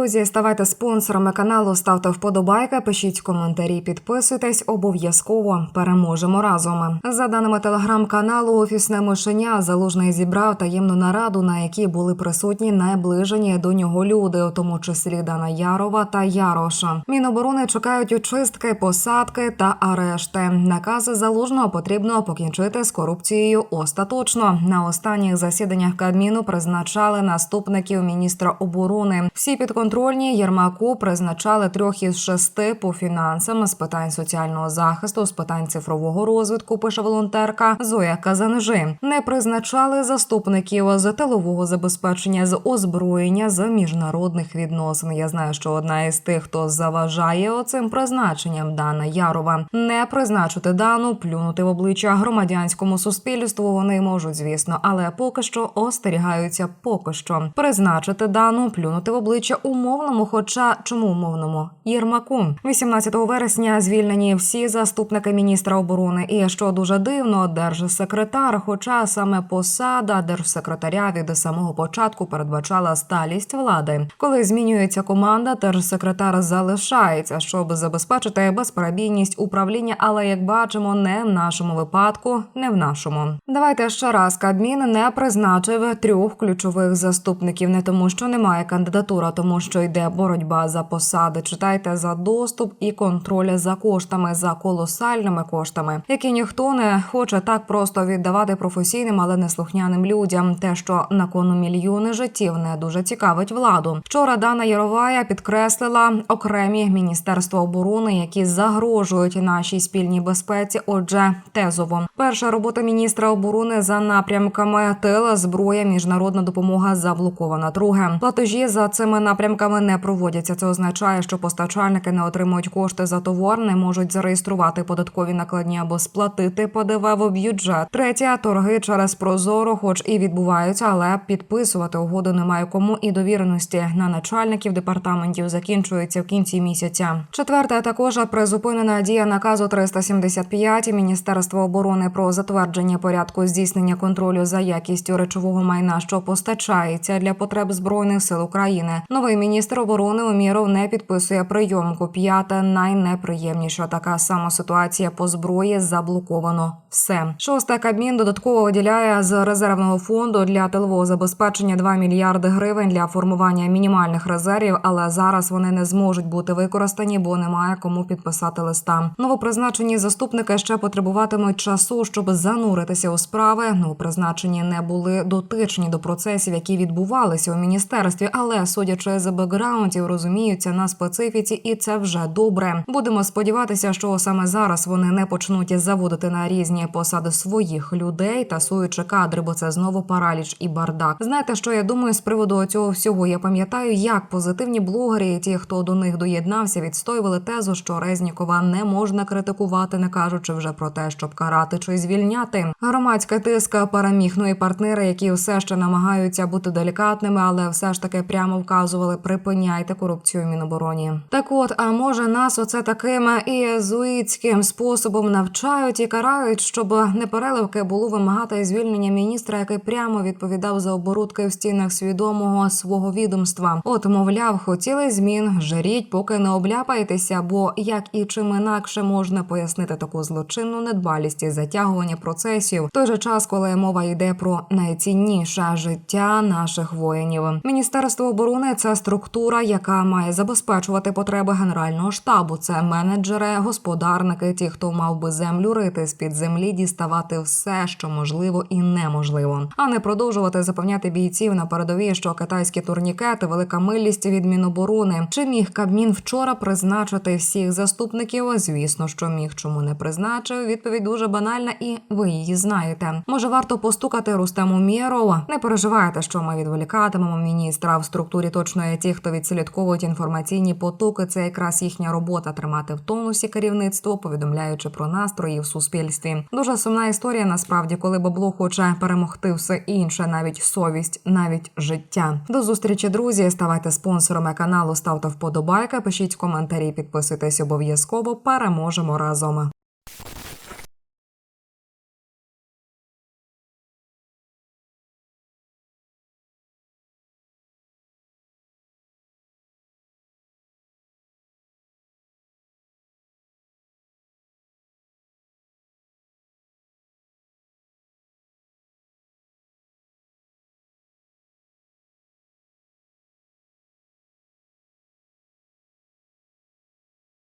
Друзі, ставайте спонсорами каналу, ставте вподобайки, пишіть коментарі, підписуйтесь. Обов'язково переможемо разом. За даними телеграм-каналу, офісне мишеня залужний зібрав таємну нараду, на якій були присутні найближені до нього люди, у тому числі Дана Ярова та Яроша. Міноборони чекають очистки, посадки та арешти. Накази залужного потрібно покінчити з корупцією остаточно. На останніх засіданнях Кабміну призначали наступників міністра оборони. Всі підконтрольні Єрмаку призначали трьох із шести по фінансам з питань соціального захисту, з питань цифрового розвитку. Пише волонтерка Зоя Казанжи. Не призначали заступників з тилового забезпечення, з озброєння, з міжнародних відносин. Я знаю, що одна із тих, хто заважає оцим призначенням Дана Ярова, не призначити дану, плюнути в обличчя громадянському суспільству. Вони можуть, звісно, але поки що остерігаються. Поки що призначити дану, плюнути в обличчя умовному. Хоча чому умовному Єрмаку 18 вересня звільнені всі заступники міністра оборони. І що дуже дивно, держсекретар, хоча саме посада держсекретаря від самого початку передбачала сталість влади. Коли змінюється команда, держсекретар залишається, щоб забезпечити безперебійність управління. Але як бачимо, не в нашому випадку, не в нашому. Давайте ще раз Кабмін не призначив трьох ключових заступників, не тому, що немає кандидатури, а тому що йде боротьба за посади. Читайте за доступ і контроль за коштами, за колосальними коштами, які ніхто не хоче так просто віддавати професійним, але неслухняним людям. Те, що на кону мільйони життів, не дуже цікавить владу. Вчора Дана Яровая підкреслила окремі міністерства оборони, які загрожують нашій спільній безпеці. Отже, тезово перша робота міністра оборони за напрямками тила, зброя, міжнародна допомога заблокована. Друге платежі за цими напрямками не проводяться. Це означає, що постачальники не отримують кошти за товар, не можуть зареєструвати податкові накладні або сплатити ПДВ в бюджет. Третє торги через прозоро, хоч і відбуваються, але підписувати угоду немає кому і довіреності на начальників департаментів закінчується в кінці місяця. Четверте також призупинена дія наказу 375 Міністерства оборони про затвердження порядку здійснення контролю за якістю речового майна, що постачається для потреб збройних сил України. Новий міністр оборони Уміров не підписує прийомку. П'яте найнеприємніша така сама ситуація по зброї заблоковано. Все шосте Кабмін додатково виділяє з резервного фонду для тилового забезпечення 2 мільярди гривень для формування мінімальних резервів, але зараз вони не зможуть бути використані, бо немає кому підписати листа. Новопризначені заступники ще потребуватимуть часу, щоб зануритися у справи. Новопризначені не були дотичні до процесів, які відбувалися у міністерстві, але судячи з бекграундів, розуміються на специфіці, і це вже добре. Будемо сподіватися, що саме зараз вони не почнуть заводити на різні посади своїх людей, тасуючи кадри, бо це знову параліч і бардак. Знаєте, що я думаю з приводу цього всього? Я пам'ятаю, як позитивні блогери, і ті, хто до них доєднався, відстоювали тезу, що Резнікова не можна критикувати, не кажучи вже про те, щоб карати чи звільняти. Громадська тиска переміг. Ну партнери, які все ще намагаються бути делікатними, але все ж таки прямо вказували: припиняйте корупцію в Мінобороні. Так от, а може нас оце таким ієзуїтським способом навчають і карають, щоб непереливки було вимагати звільнення міністра, який прямо відповідав за оборудки в стінах свідомого свого відомства. От, мовляв, хотіли змін, жаріть, поки не обляпаєтеся, бо як і чим інакше можна пояснити таку злочинну недбалість і затягування процесів той же час, коли мова йде про найцінніше життя наших воїнів. Міністерство оборони це структура, яка має забезпечувати потреби генерального штабу. Це менеджери, господарники, ті, хто мав би землю рити з під землі, діставати все, що можливо і неможливо, а не продовжувати запевняти бійців на передовій, що китайські турнікети, велика милість від Міноборони. Чи міг Кабмін вчора призначити всіх заступників? Звісно, що міг, чому не призначив. Відповідь дуже банальна, і ви її знаєте. Може, варто постукати Рустему Мєрова? Не переживайте, що ми відволікатимемо міністра в структурі. Точно є ті, хто відслідковують інформаційні потоки. Це якраз їхня робота тримати в тонусі керівництво, повідомляючи про настрої в суспільстві. Дуже сумна історія. Насправді, коли бабло хоче перемогти все інше, навіть совість, навіть життя. До зустрічі, друзі. Ставайте спонсорами каналу, ставте вподобайки, пишіть коментарі, підписуйтесь обов'язково. Переможемо разом.